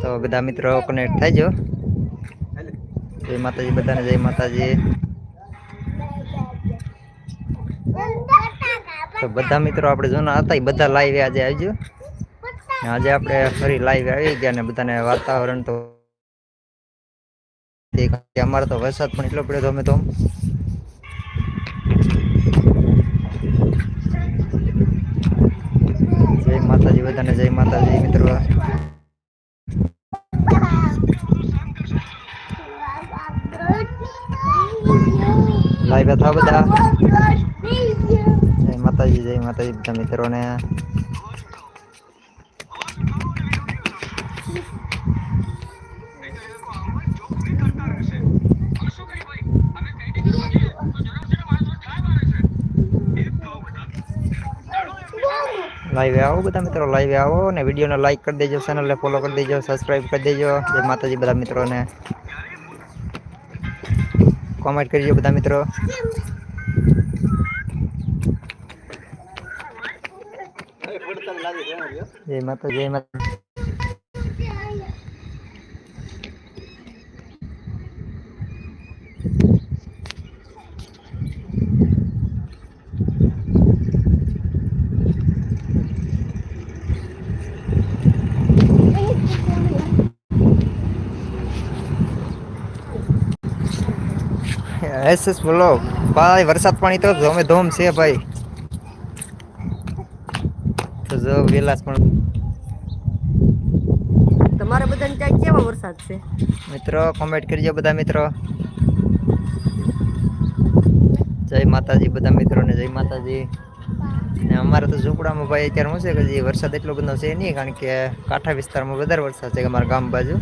તો બધા મિત્રો કનેક્ટ થાયજો જય માતાજી, બધાને જય માતાજી. તો બધા મિત્રો આપણે જૂના હતા બધા લાઈવ આજે આવજો. આજે આપણે ફરી લાઈવ આવી ગયા ને બધાને વાતાવરણ તો અમારે તો વરસાદ પણ એટલો પડ્યો તો અમે તો જય માતાજી, બધાને જય માતાજી મિત્રો. હતા બધા. જય માતાજી જય માતાજી બધા મિત્રોને. લાઈવ આવો બધા મિત્રો લાઈવ આવો ને વિડીયોને લાઈક કરી દેજો ચેનલને ફોલો કરી દેજો સબસ્ક્રાઈબ કરી દેજો. જય માતાજી બધા મિત્રોને. કોમેન્ટ કરજો બધા મિત્રો. જય માતા જય માતા એસ એસ બોલો. ભાઈ વરસાદ પાણી તો ધોમે ધોમ છે ભાઈ. તો જો વિલાસ પણ તમારા બધાને ત્યાં કેવા વરસાદ છે? મિત્રો કોમેન્ટ કરજો બધા મિત્રો. જય માતાજી બધા મિત્રોને જય માતાજી. ને અમારે તો ઝૂંપડામાં ભાઈ અત્યારે શું છે કે જે વરસાદ એટલો બધો છે નહીં કારણ કે કાંઠા વિસ્તારમાં વધારે વરસાદ છે કે અમારા ગામ બાજુ.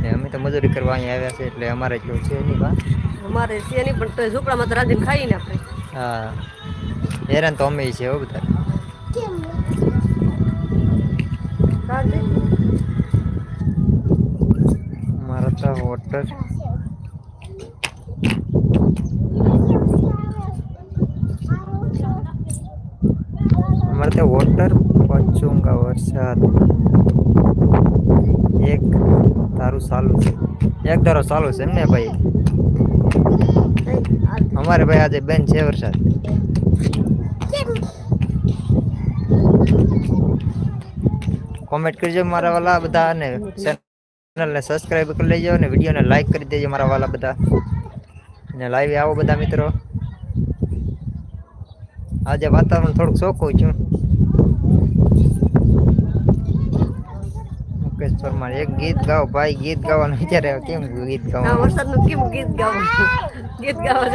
ને અમે તો મજૂરી કરવા અહીંયા આવ્યા છે એટલે અમારે એટલું છે નહીં બા અમારે છે નહીં પણ તો ઝૂંપડામાં તો રાંધીને ખાઈએ ને આપણે. હા. હેરાન તો અમે છે હો બધા. રાંધે. અમારા તો વોટર અમારે તો વોટર પચુંગા વરસાદ. એક તારું ચાલુ છે. એક તારો ચાલુ છે ને ભાઈ. અમારે ભાઈ આજે બેન છે વરસાદ. કોમેન્ટ કરજો મારા વાલા બધા અને ચેનલને સબસ્ક્રાઈબ કરી લેજો અને વિડીયોને લાઈક કરી દેજો મારા વાલા બધા. અને લાઈવ આવો બધા મિત્રો. આજે વાતાવરણ થોડુંક ચોખ્ખું છું. પરમાર એક ગીત ગાઓ ભાઈ ગીત ગાવાનું વિચારે કેમ ગીત ગાવાનું? વરસાદનું કેમ ગીત ગાવું? ગીત ગાવા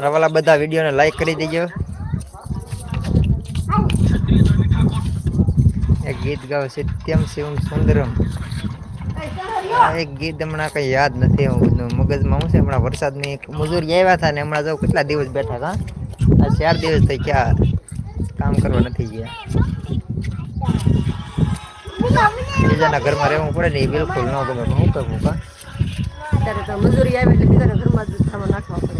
રવાલા બધા વિડીયોને લાઈક કરી દેજો. એક ગીત ગાવ સત્યમ શિવમ સુંદરમ. એક ગીત હમણાં કઈ યાદ નથી મગજમાં હું છે હમણાં? વરસાદની એક મજૂરી આવ્યા હતા ને હમણાં જો કેટલા દિવસ બેઠા હતા? આ ચાર દિવસ થઈ ક્યાં કામ કરવા નથી ગયા. બીજાના ઘરમાં રહેવું પડે ને એ બિલકુલ ન ગમે. હું કરવું કા મજૂરી આવે એટલે બીજાના ઘરમાં નાખવા પડે.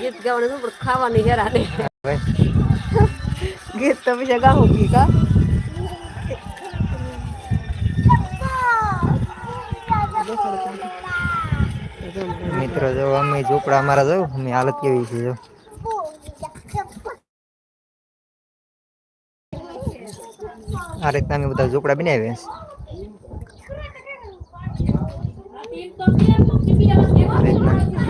ગીત ગાવાનું પણ ખાવાની હેરાની. ગીત તો બીજા ગાવું કી કા મિત્રો જો અમે ઝૂંપડા અમારા જો અમે હાલત કેવી છે જો આ રીતના અમે બધા ઝૂંપડા બનાવીએ આ રીતના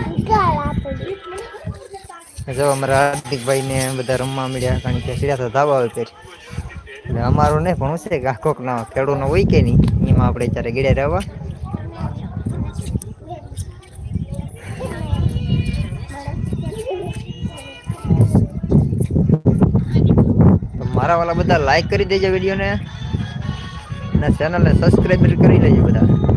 જો અમારા હાર્દિકભાઈ ને બધા રમવા મળ્યા, કારણ કે સીધા તો ધાબા ઉપર એટલે અમારું નહીં, પણ છે કે કોક ના ખેડૂતનો હોય કે નહીં, એમાં આપણે ત્યારે ગીડે રહેવા. મારા વાલા બધા લાઈક કરી દેજો વિડીયોને. અને ચેનલને સબસ્ક્રાઈબ કરી લેજો બધા.